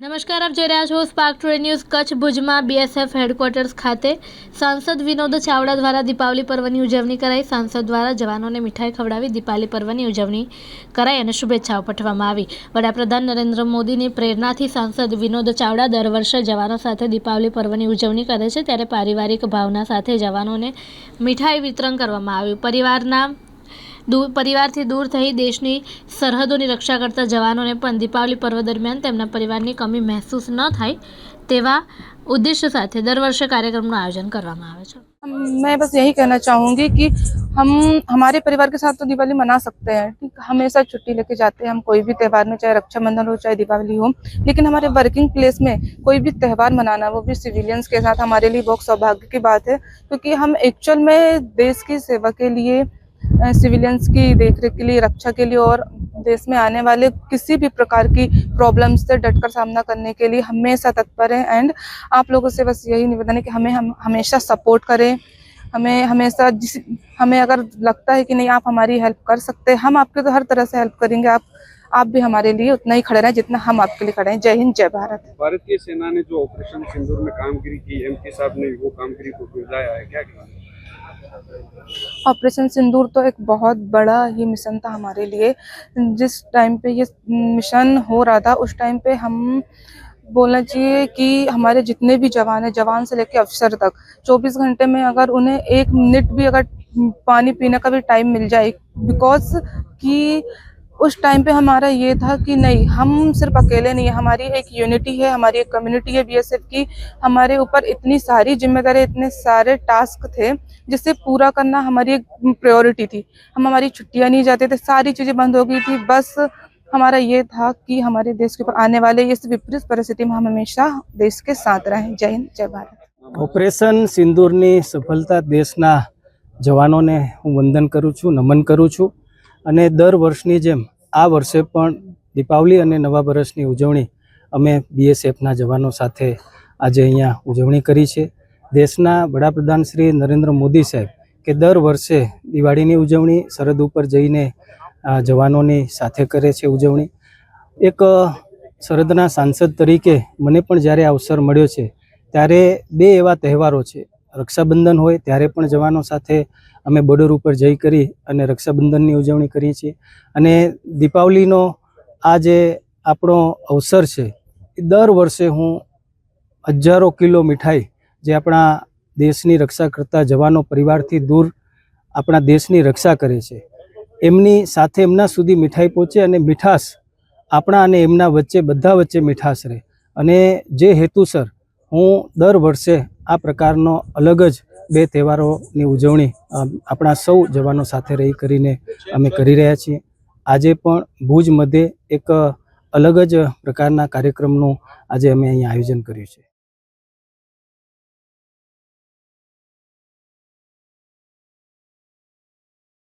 નમસ્કાર, આપ જોઈ રહ્યા છો સ્પાર્ક ટુડે ન્યૂઝ કચ્છ ભુજમાં બીએસએફ હેડક્વાર્ટર્સ ખાતે સાંસદ વિનોદ ચાવડા દ્વારા દીપાવલી પર્વની ઉજવણી કરાઈ. સાંસદ દ્વારા જવાનોને મીઠાઈ ખવડાવી દીપાવલી પર્વની ઉજવણી કરાઈ અને શુભેચ્છાઓ પાઠવવામાં આવી. વડાપ્રધાન નરેન્દ્ર મોદીની પ્રેરણાથી સાંસદ વિનોદ ચાવડા દર વર્ષે જવાનો સાથે દીપાવલી પર્વની ઉજવણી કરે છે. ત્યારે પારિવારિક ભાવના સાથે જવાનોને મીઠાઈ વિતરણ કરવામાં આવ્યું. પરિવારના દૂર પરિવારથી દૂર થઈ દેશની સરહદોની રક્ષા કરતા જવાનોને પણ દીપાવલી પર્વ દરમિયાન તેમના પરિવારની કમી મહેસૂસ ન થાય તેવા ઉદ્દેશ્ય સાથે દર વર્ષે કાર્યક્રમનું આયોજન કરવામાં આવે છે हम- मैं बस यही कहना चाहूंगी कि हम हमारे परिवार के साथ तो दिवाली मना सकते हैं ठीक हमेशा छुट्टी लेके जाते हैं हम कोई भी त्यौहार में चाहे रक्षाबंधन हो चाहे दिवाली हो लेकिन हमारे वर्किंग प्लेस में कोई भी त्यौहार मनाना वो भी सिविलियंस के साथ हमारे लिए बहुत सौभाग्य की बात है क्योंकि हम एक्चुअल में देश की सेवा के लिए सिविलियंस की देखरेख के लिए, रक्षा के लिए और देश में आने वाले किसी भी प्रकार की प्रॉब्लम्स से डटकर सामना करने के लिए हमेशा तत्पर हैं। एंड आप लोगों से बस यही निवेदन है कि हमें हम हमेशा सपोर्ट करें। हमें हमेशा जिस, हमें अगर लगता है कि नहीं, आप हमारी हेल्प कर सकते हैं, हम आपके तो हर तरह से हेल्प करेंगे। आप आप भी हमारे लिए उतना ही खड़े रहें जितना हम आपके लिए खड़े हैं। जय हिंद, जय भारत। भारतीय सेना ने जो ऑपरेशन सिंदूर में कामगिरी की एम साहब ने वो कामगिरी को बुलाया है, क्या ऑपरेशन सिंदूर तो एक बहुत बड़ा ही मिशन था हमारे लिए। जिस टाइम पे ये मिशन हो रहा था, उस टाइम पे हम बोलना चाहिए कि हमारे जितने भी जवान हैं, जवान से लेकर अफसर तक 24 घंटे में अगर उन्हें एक मिनट भी अगर पानी पीने का भी टाइम मिल जाए बिकॉज़ कि उस टाइम पे हमारा ये था कि नहीं हम सिर्फ अकेले नहीं है हमारी एक यूनिटी है हमारी एक कम्युनिटी है बीएसएफ की हमारे ऊपर इतनी सारी जिम्मेदारी इतने सारे टास्क थे जिसे पूरा करना हमारी एक प्रायोरिटी थी हम हमारी छुट्टियां नहीं जाते थे सारी चीज़ें बंद हो गई थी बस हमारा ये था कि हमारे देश के ऊपर आने वाले इस विपरीत परिस्थिति में हम हमेशा देश के साथ रहें जय हिंद जय भारत ઓપરેશન સિંદૂરની સફળતા દેશના જવાનોને હું વંદન કરું છું નમન કરું છું અને દર વર્ષની જેમ આ વર્ષે પણ દીપાવલી અને નવા વર્ષની ઉજવણી અમે બીએસએફના જવાનો સાથે આજે અહીંયા ઉજવણી કરી છે. દેશના વડાપ્રધાન શ્રી નરેન્દ્ર મોદી સાહેબ કે દર વર્ષે દિવાળીની ઉજવણી, સરહદ ઉપર જઈને જવાનોની સાથે કરે છે ઉજવણી. એક સરહદના સાંસદ તરીકે મને પણ જ્યારે અવસર મળ્યો છે, ત્યારે બે એવા તહેવારો છે. રક્ષાબંધન હોય ત્યારે પણ જવાનો સાથે અમે બોર્ડર ઉપર જઈ કરી અને રક્ષાબંધનની ઉજવણી કરીએ છીએ. અને દીપાવલીનો આ જે આપણો અવસર છે, એ દર વર્ષે હું હજારો કિલો મીઠાઈ જે આપણા દેશની રક્ષા કરતા જવાનો પરિવારથી દૂર આપણા દેશની રક્ષા કરે છે, એમની સાથે એમના સુધી મીઠાઈ પહોંચે અને મીઠાશ આપણા અને એમના વચ્ચે, બધા વચ્ચે મીઠાશ રહે. અને જે હેતુસર હું દર વર્ષે આ પ્રકારનો અલગ જ બે તહેવારોની ઉજવણી આપણા સૌ જવાનો સાથે રહી કરીને અમે કરી રહ્યા છીએ. આજે પણ ભુજ મધ્યે એક અલગ જ પ્રકારના કાર્યક્રમનું આજે અમે અહીંયા આયોજન કર્યું છે.